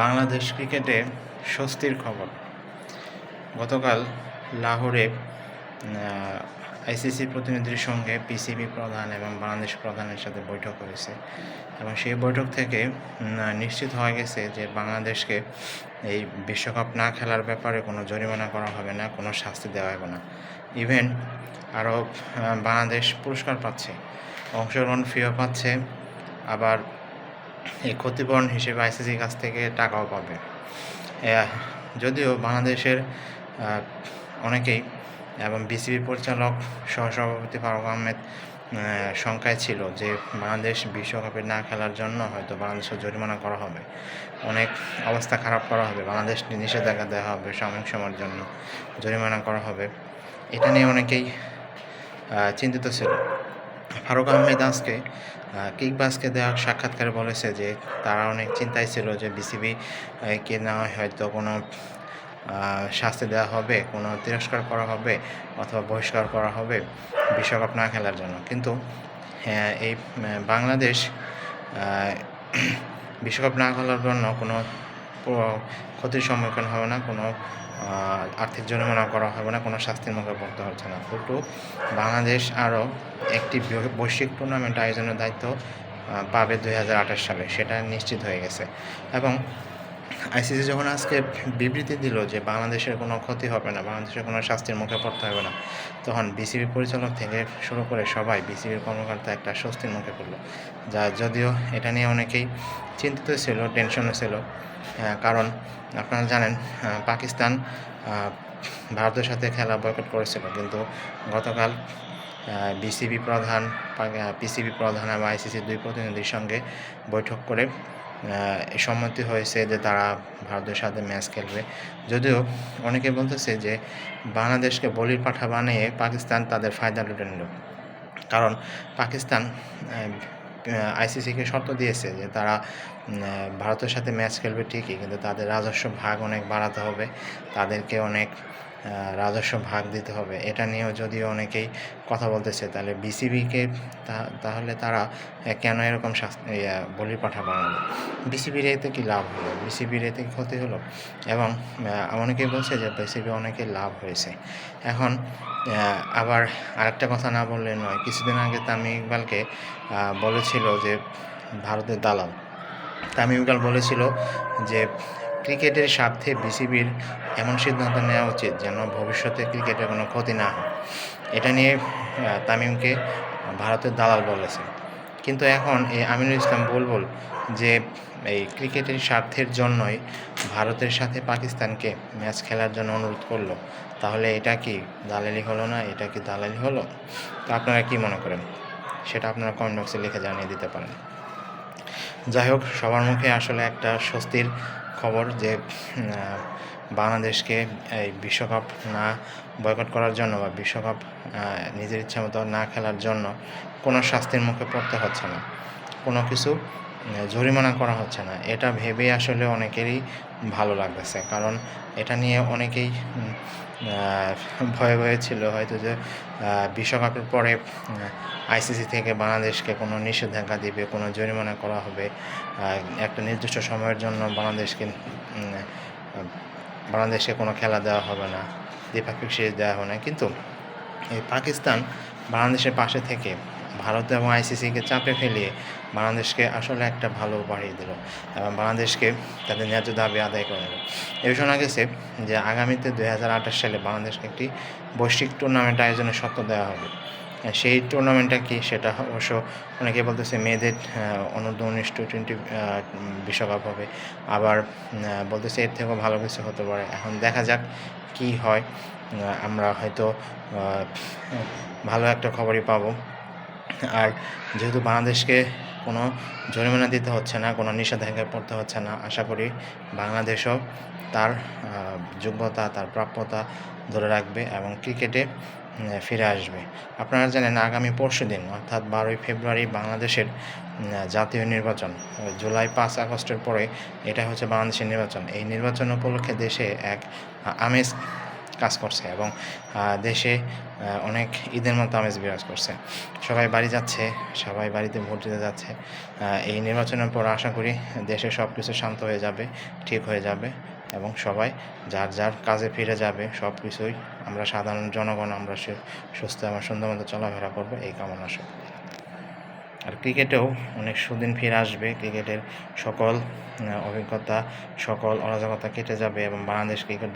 বাংলাদেশ ক্রিকেটে স্বস্তির খবর। গতকাল লাহোরে আইসিসি প্রতিনিধির সঙ্গে পিসিবি প্রধান এবং বাংলাদেশ প্রধানের সাথে বৈঠক হয়েছে এবং সেই বৈঠক থেকে নিশ্চিত হয়ে গেছে যে বাংলাদেশকে এই বিশ্বকাপ না খেলার ব্যাপারে কোনো জরিমানা করা হবে না, কোনো শাস্তি দেওয়া হবে না। ইভেন আরও বাংলাদেশ পুরস্কার পাচ্ছে, অংশগ্রহণ ফিও পাচ্ছে, আবার এই ক্ষতিপূরণ হিসেবে আইসিসির কাছ থেকে টাকাও পাবে। যদিও বাংলাদেশের অনেকেই এবং বিসিবি পরিচালক সহসভাপতি ফারুক আহমেদ শঙ্কায় ছিল যে বাংলাদেশ বিশ্বকাপে না খেলার জন্য হয়তো বাংলাদেশের জরিমানা করা হবে। অনেক অবস্থা খারাপ করা হবে। বাংলাদেশ নিষেধাজ্ঞা দেওয়া হবে সাময়িক সময়ের জন্য। জরিমানা করা হবে। এটা নিয়ে অনেকেই চিন্তিত ছিল। ফারুক আহমেদ আজকে কিকবাসকে দেওয়া সাক্ষাৎকারে বলেছে যে তারা অনেক চিন্তায় ছিল যে বিসিবি কে না হয়তো কোনো শাস্তি দেওয়া হবে কোনো তিরস্কার করা হবে অথবা বহিষ্কার করা হবে বিশ্বকাপ না খেলার জন্য। কিন্তু হ্যাঁ, এই বাংলাদেশ বিশ্বকাপ না খেলার জন্য কোনো ক্ষতির সম্মুখীন হবে না কোনো আর্থিক জরিমানা করা হবে না, কোনো শাস্তির মুখে পড়তে হচ্ছে না। উল্টো বাংলাদেশ আরও একটি বৈশ্বিক টুর্নামেন্ট আয়োজনের দায়িত্ব পাবে দু হাজার আঠাশ সালে, সেটা নিশ্চিত হয়ে গেছে। এবং আইসিসি যখন আজকে বিবৃতি দিল যে বাংলাদেশের কোনো ক্ষতি হবে না, বাংলাদেশের কোনো শাস্তির মুখে পড়তে হবে না, তখন বিসিবি পরিচালক থেকে শুরু করে সবাই বিসিবির কর্মকর্তা একটা স্বস্তির মুখে পড়ল। যা যদিও এটা নিয়ে অনেকেই চিন্তিত ছিল টেনশনও ছিল। কারণ আপনারা জানেন পাকিস্তান ভারতের সাথে খেলা বয়কট করেছিল। কিন্তু গতকাল বিসিবি প্রধান পিসিবি প্রধান এবং আইসিসির দুই প্রতিনিধির সঙ্গে বৈঠক করে সম্মতি হয়েছে যে তারা ভারতের সাথে ম্যাচ খেলবে। যদিও অনেকে বলতেছে যে বাংলাদেশকে বলির পাঠা বানিয়ে পাকিস্তান তাদের ফায়দা লুটে নিল। কারণ পাকিস্তান আইসিসিকে শর্ত দিয়েছে যে তারা ভারতের সাথে ম্যাচ খেলবে ঠিকই, কিন্তু তাদের রাজস্ব ভাগ অনেক বাড়াতে হবে। তাদেরকে অনেক রাজস্ব ভাগ দিতে হবে। এটা নিয়েও যদিও অনেকেই কথা বলতেছে, তাহলে বিসিবিকে তাহলে তারা কেন এরকম বলির পাঠা বানালো বিসিবির এতে কি লাভ হলো? বিসিবির এতে কি ক্ষতি হলো? এবং অনেকেই বলছে যে বিসিবি অনেকে লাভ হয়েছে। এখন আবার আরেকটা কথা না বললে নয়। কিছুদিন আগে তামিম ইকবালকে বলেছিল যে, ভারতের দালাল তামিম ইকবাল বলেছিল যে ক্রিকেটের স্বার্থে বিসিবির এমন সিদ্ধান্ত নেওয়া উচিত যেন ভবিষ্যতে ক্রিকেটের কোনো ক্ষতি না হয়। এটা নিয়ে তামিমকে ভারতের দালাল বলেছে। কিন্তু এখন এই আমিনুল ইসলাম বুলবুল যে এই ক্রিকেটের স্বার্থের জন্যই ভারতের সাথে পাকিস্তানকে ম্যাচ খেলার জন্য অনুরোধ করল, তাহলে এটা কি দালালি হলো না? এটা কি দালালি হলো? তো আপনারা কি মনে করেন? সেটা আপনারা কমেন্ট বক্সে লিখে জানিয়ে দিতে পারেন। যাই হোক, সবার মুখে আসলে একটা স্বস্তির খবর যে বাংলাদেশকে এই বিশ্বকাপ না বয়কট করার জন্য বা বিশ্বকাপ নিজের ইচ্ছা মতো না খেলার জন্য কোনো শাস্তির মুখে পড়তে হচ্ছে না। কোনো কিছু জরিমানা করা হচ্ছে না। এটা ভেবে আসলে অনেকেরই ভালো লাগতেছে। কারণ এটা নিয়ে অনেকেই ভয়ে ভয়ে ছিল হয়তো যে বিশ্বকাপের পরে আইসিসি থেকে বাংলাদেশকে কোনো নিষেধাজ্ঞা দিবে, কোনো জরিমানা করা হবে একটা নির্দিষ্ট সময়ের জন্য বাংলাদেশকে বাংলাদেশকে কোনো খেলা দেওয়া হবে না, দ্বিপাক্ষিক সিরিজ দেওয়া হবে না। কিন্তু এই পাকিস্তান বাংলাদেশের পাশে থেকে ভারত এবং আইসিসিকে চাপে ফেলিয়ে বাংলাদেশকে আসলে একটা ভালো বাড়িয়ে দিল এবং বাংলাদেশকে তাদের ন্যায্য দাবি আদায় করে দিল এ শোনা গেছে যে আগামীতে দু হাজার আঠাশ সালে বাংলাদেশকে একটি বৈশ্বিক টুর্নামেন্ট আয়োজনের সত্ত্ব দেওয়া হবে। সেই টুর্নামেন্টটা কি সেটা অবশ্য অনেকে বলতেছে মেয়েদের অনূর্ধ্ব উনিশ টু টোয়েন্টি বিশ্বকাপ হবে। আবার বলতেছে এর থেকেও ভালো কিছু হতে পারে। এখন দেখা যাক কি হয়। আমরা হয়তো ভালো একটা খবরই পাবো। আর যেহেতু বাংলাদেশকে কোনো জরিমানা দিতে হচ্ছে না, কোনো নিষেধাজ্ঞায় পড়তে হচ্ছে না, আশা করি বাংলাদেশও তার যোগ্যতা, তার প্রাপ্যতা ধরে রাখবে এবং ক্রিকেটে ফিরে আসবে। আপনারা জানেন আগামী পরশু দিন, অর্থাৎ বারোই ফেব্রুয়ারি বাংলাদেশের জাতীয় নির্বাচন। জুলাই পাঁচ আগস্টের পরে এটা হচ্ছে বাংলাদেশের নির্বাচন। এই নির্বাচন উপলক্ষে দেশে এক আমেজ কাজ করছে এবং দেশে অনেক ঈদের মতো আমেজ বিরাজ করছে। সবাই বাড়ি যাচ্ছে, সবাই বাড়িতে ভোট দিতে যাচ্ছে। এই নির্বাচনের পর আশা করি দেশে সব কিছু শান্ত হয়ে যাবে, ঠিক হয়ে যাবে এবং সবাই যার যার কাজে ফিরে যাবে সব কিছুই আমরা সাধারণ জনগণ, আমরা সে, সুস্থ এবং সুন্দর মতো চলাফেরা করব, এই কামনা সব আর ক্রিকেটেও অনেক সুদিন ফিরে আসবে, ক্রিকেটের সকল অভিজ্ঞতা, সকল অরাজকতা কেটে যাবে এবং বাংলাদেশ ক্রিকেট